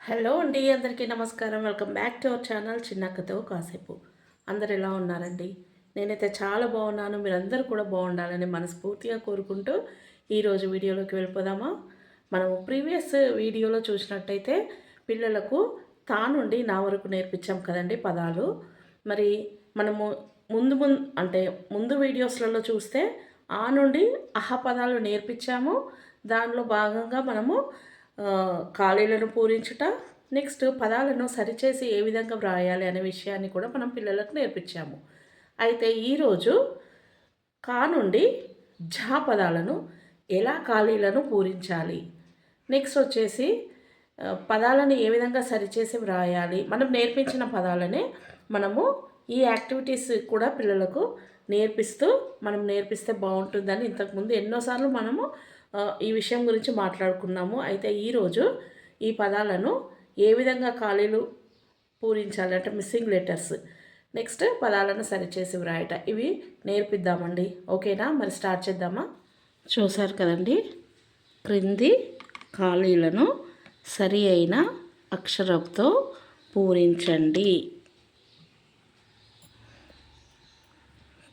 Hello అండి అందరికీ నమస్కారం. Welcome back to our channel చిన్నక్కతో కాసేపు. అందరు ఎలా ఉన్నారండి? నేనైతే చాలా బాగున్నాను. మీరందరూ కూడా బాగుండాలని మనస్ఫూర్తిగా కోరుకుంటూ ఈరోజు వీడియోలోకి వెళ్ళిపోదామా? మనము ప్రీవియస్ వీడియోలో చూసినట్టయితే పిల్లలకు తా నుండి నా వరకు నేర్పించాం కదండి పదాలు. మరి మనము ముందు ముందు అంటే ముందు వీడియోస్లలో చూస్తే ఆ నుండి అహ పదాలు నేర్పించాము. దానిలో భాగంగా మనము ఖాళీలను పూరించుట నెక్స్ట్ పదాలను సరిచేసి ఏ విధంగా వ్రాయాలి అనే విషయాన్ని కూడా మనం పిల్లలకు నేర్పించాము. అయితే ఈరోజు కా నుండి ఝా పదాలను ఎలా ఖాళీలను పూరించాలి? నెక్స్ట్ వచ్చేసి పదాలను ఏ విధంగా సరిచేసి వ్రాయాలి? మనం నేర్పించిన పదాలనే మనము ఈ యాక్టివిటీస్ కూడా పిల్లలకు నేర్పిస్తూ మనం నేర్పిస్తే బాగుంటుందని ఇంతకుముందు ఎన్నోసార్లు మనము ఈ విషయం గురించి మాట్లాడుకున్నాము. అయితే ఈరోజు ఈ పదాలను ఏ విధంగా ఖాళీలు పూరించాలి అంటే మిస్సింగ్ లెటర్స్ నెక్స్ట్ పదాలను సరిచేసి వ్రాయట. ఇవి నేర్పిద్దామండి. ఓకేనా? మరి స్టార్ట్ చేద్దామా? చూసారు కదండి. క్రింది ఖాళీలను సరి అయిన అక్షరంతో పూరించండి.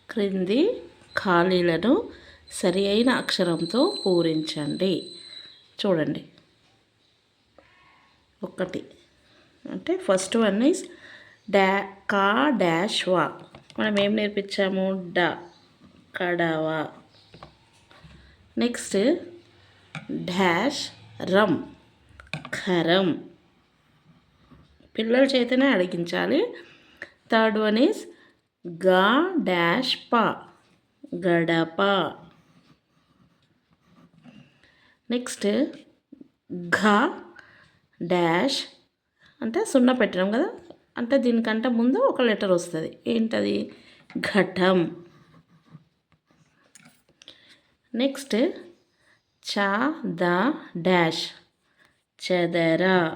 క్రింది ఖాళీలను సరి అయిన అక్షరంతో పూరించండి. చూడండి. ఒకటి. అంటే ఫస్ట్ వన్ ఈజ్ డా కా డాష్ వా. మనం ఏం నేర్పించాము? డ కడవా. నెక్స్ట్ డాష్ రమ్ ఖరం. పిల్లల చేతనే అడిగించాలి. థర్డ్ వన్ ఈజ్గా డాష్ పా. గడప. నెక్స్ట్ ఘ డాష్ అంటే సున్నా పెట్టడం కదా అంటే దీనికంటే ముందు ఒక లెటర్ వస్తుంది. ఏంటది? ఘటం. నెక్స్ట్ చ ద డాష్ చెదర.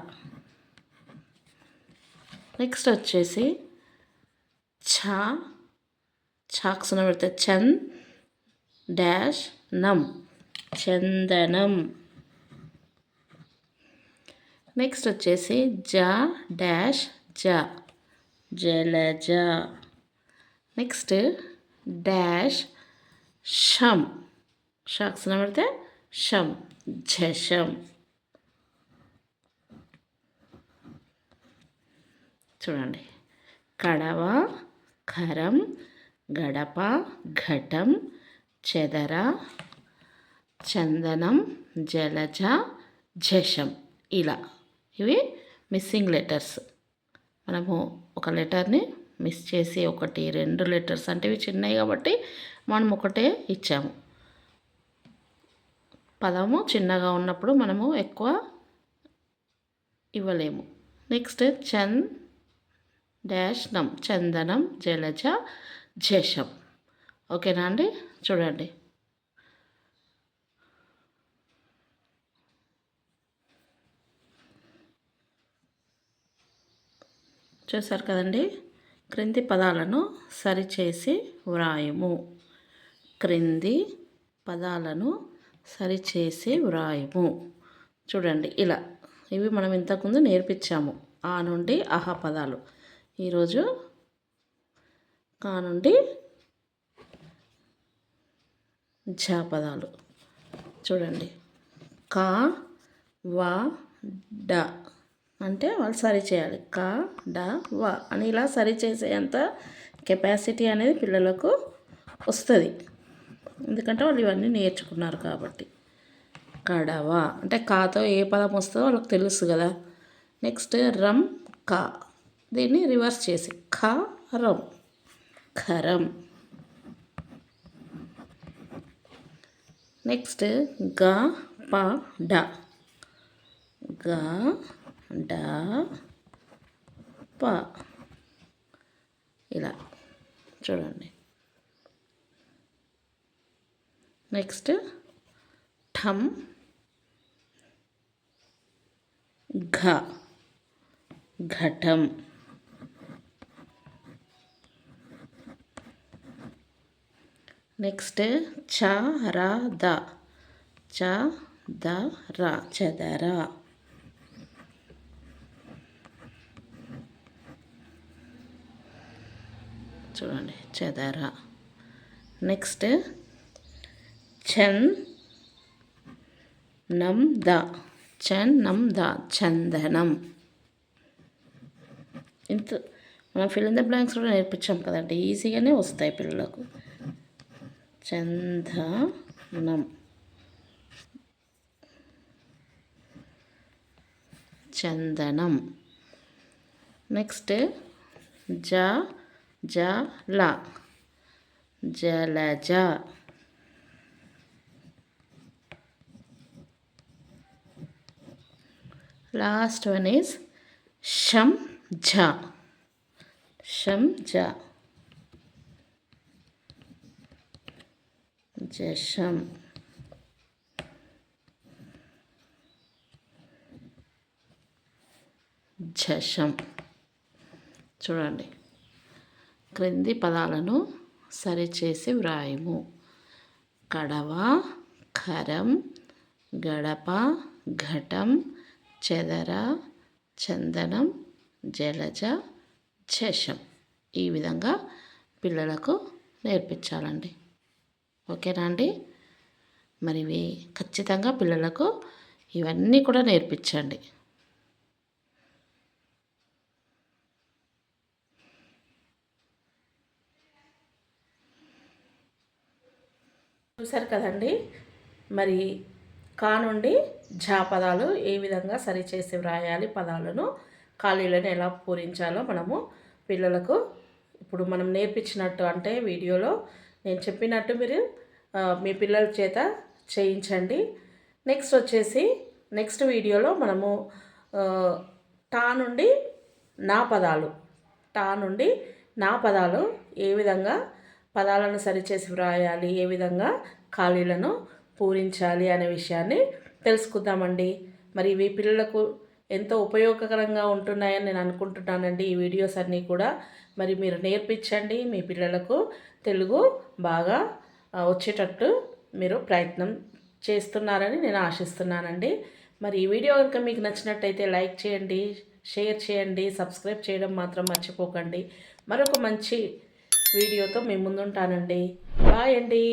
నెక్స్ట్ వచ్చేసి ఛ ఛాక్ పెడితే చంద్ డాష్ నమ్ చందనం. నెక్స్ట్ వచ్చేసి జ డాష్ జ. జలజ. నెక్స్ట్ డాష్ షం. షాక్స్ పెడితే షం ఝషం చూడండి. కడవ ఖరం గడప ఘటం చెదర చందనం జలజ జషం ఇలా ఇవి మిస్సింగ్ లెటర్స్ మనము ఒక లెటర్ని మిస్ చేసి ఒకటి రెండు లెటర్స్ అంటే ఇవి చిన్నవి కాబట్టి మనం ఒకటే ఇచ్చాము. పదము చిన్నగా ఉన్నప్పుడు మనము ఎక్కువ ఇవ్వలేము. నెక్స్ట్ చంద్ డాష్ నం చందనం జలజ జషం. ఓకేనా అండి? చూడండి. చూసారు కదండి? క్రింది పదాలను సరిచేసి వ్రాయము. క్రింది పదాలను సరిచేసి వ్రాయము. చూడండి ఇలా. ఇవి మనం ఇంతకుముందు నేర్పించాము. ఆ నుండి అహ పదాలు. ఈరోజు కా నుండి ఝ పదాలు. చూడండి. కా వా డ. అంటే వాళ్ళు సరి చేయాలి. క డ వ అని ఇలా సరి చేసేంత కెపాసిటీ అనేది పిల్లలకు వస్తుంది. ఎందుకంటే వాళ్ళు ఇవన్నీ నేర్చుకున్నారు కాబట్టి. కడవ అంటే కాతో ఏ పదం వస్తుందో వాళ్ళకి తెలుసు కదా. నెక్స్ట్ రమ్ కా. దీన్ని రివర్స్ చేసి ఖ రమ్ ఖరం. నెక్స్ట్ గ ప డ. గ డ ప. ఇలా. చూడండి. నెక్స్ట్ ఠమ్ ఘ. ఘటం. నెక్స్ట్ చ ర ద. చ ద ర. చదర. చూడండి చెదర. నెక్స్ట్ చన్ నమ్ ద. చన్ నమ్ ద. చందనం ఇంత మనం ఫిల్ ఇన్ ద బ్లాంక్స్ కూడా నేర్పించాం కదండి ఈజీగానే వస్తాయి పిల్లలకు. చందనం చందనం నెక్స్ట్ జ జ ల జలజ లాస్ట్ వన్ ఈజ్ షం ఝ షం ఝ జషం ఝషం చూడండి క్రింది పదాలను సరిచేసి వ్రాయము. కడవ ఖరం గడప ఘటం చెదర చందనం జలజ శషం. ఈ విధంగా పిల్లలకు నేర్పించాలండి. ఓకేనా అండి? మరి ఖచ్చితంగా పిల్లలకు ఇవన్నీ కూడా నేర్పించండి. చూసారు కదండి? మరి కా నుండి ఝా పదాలు ఏ విధంగా సరిచేసి వ్రాయాలి పదాలను ఖాళీలను ఎలా పూరించాలో మనము పిల్లలకు ఇప్పుడు మనం నేర్పించినట్టు అంటే వీడియోలో నేను చెప్పినట్టు మీరు మీ పిల్లల చేత చేయించండి. నెక్స్ట్ వచ్చేసి నెక్స్ట్ వీడియోలో మనము టా నుండి నా పదాలు టా నుండి నా పదాలు ఏ విధంగా పదాలను సరిచేసి వ్రాయాలి ఏ విధంగా ఖాళీలను పూరించాలి అనే విషయాన్ని తెలుసుకుందామండి. మరి ఇవి పిల్లలకు ఎంతో ఉపయోగకరంగా ఉంటున్నాయని నేను అనుకుంటున్నానండి ఈ వీడియోస్ అన్నీ కూడా. మరి మీరు నేర్పించండి మీ పిల్లలకు తెలుగు బాగా వచ్చేటట్టు మీరు ప్రయత్నం చేస్తున్నారని నేను ఆశిస్తున్నానండి. మరి ఈ వీడియో కనుక మీకు నచ్చినట్టయితే లైక్ చేయండి షేర్ చేయండి సబ్స్క్రైబ్ చేయడం మాత్రం మర్చిపోకండి. మరొక మంచి వీడియోతో మేము ముందుంటానండి. బాయ్ అండి.